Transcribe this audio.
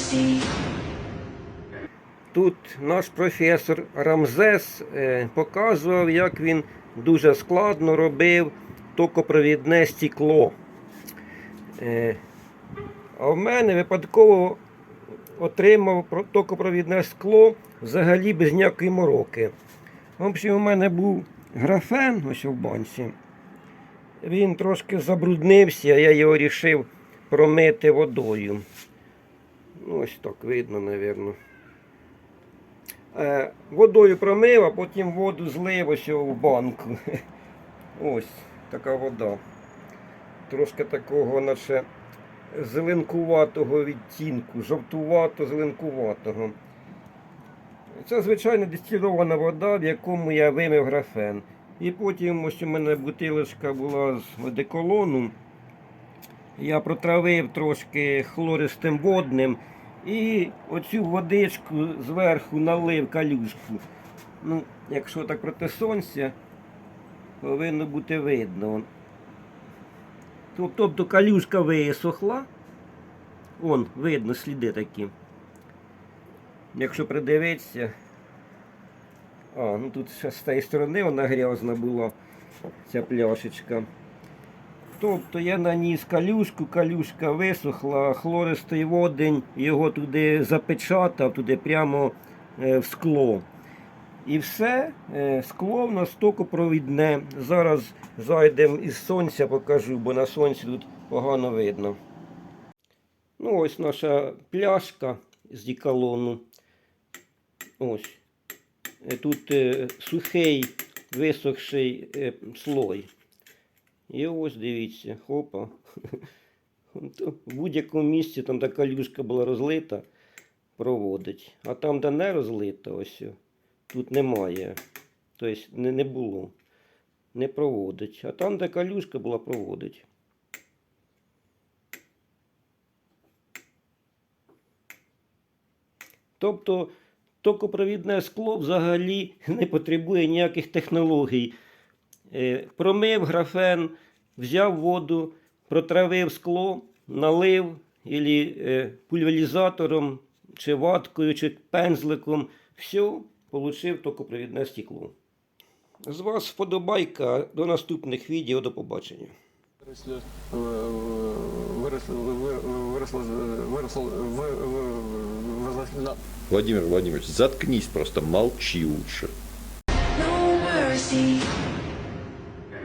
mercy. Тут наш професор Рамзес е, показував, як він дуже складно робив токопровідне стекло. Е, а в мене випадково отримав токопровідне скло взагалі без ніякої мороки. В общем, у мене був графен ось в банці. Він трошки забруднився, я його вирішив промити водою. Ну, ось так видно, мабуть. Е, водою промив, а потім воду злив ось в банку. Ось така вода. Трошки такого, наче зеленкуватого відтінку, жовтувато-зеленкуватого. Це звичайна дистильована вода, в якому я вимив графен. І потім ось у мене бутилочка була з одеколону. Я протравив трошки хлористим водним і оцю водичку зверху налив калюшку. Ну, якщо так проти сонця, повинно бути видно. Тобто калюшка висохла. Вон, видно сліди такі. Якщо придивитися. А, ну тут ще з тієї сторони вона грязна була, ця пляшечка. Тобто я наніс калюшку, калюшка висохла, хлористий водень його туди запечатав, туди прямо е, в скло. І все, е, скло в нас токопровідне. Зараз зайдемо із сонця, покажу, бо на сонці тут погано видно. Ну, ось наша пляшка з дікалону. Ось. Е, Тут сухий висохший слой. І ось дивіться, хопа. В будь-якому місці там така калюшка була розлита, проводить. А там, де не розлита, ось тут немає. Тобто не, не було. Не проводить. А там, де калюшка була, проводить. Тобто токопровідне скло взагалі не потребує ніяких технологій. Е, Промив графен, взяв воду, протравив скло, налив ілі, е, пульверізатором, чи ваткою, чи пензликом. Все, отримав токопровідне стекло. З вас вподобайка. До наступних відео. До побачення. Виросло, виросло, ви- ви- виросло Владимир Владимирович, заткнись просто, молчи лучше. No mercy.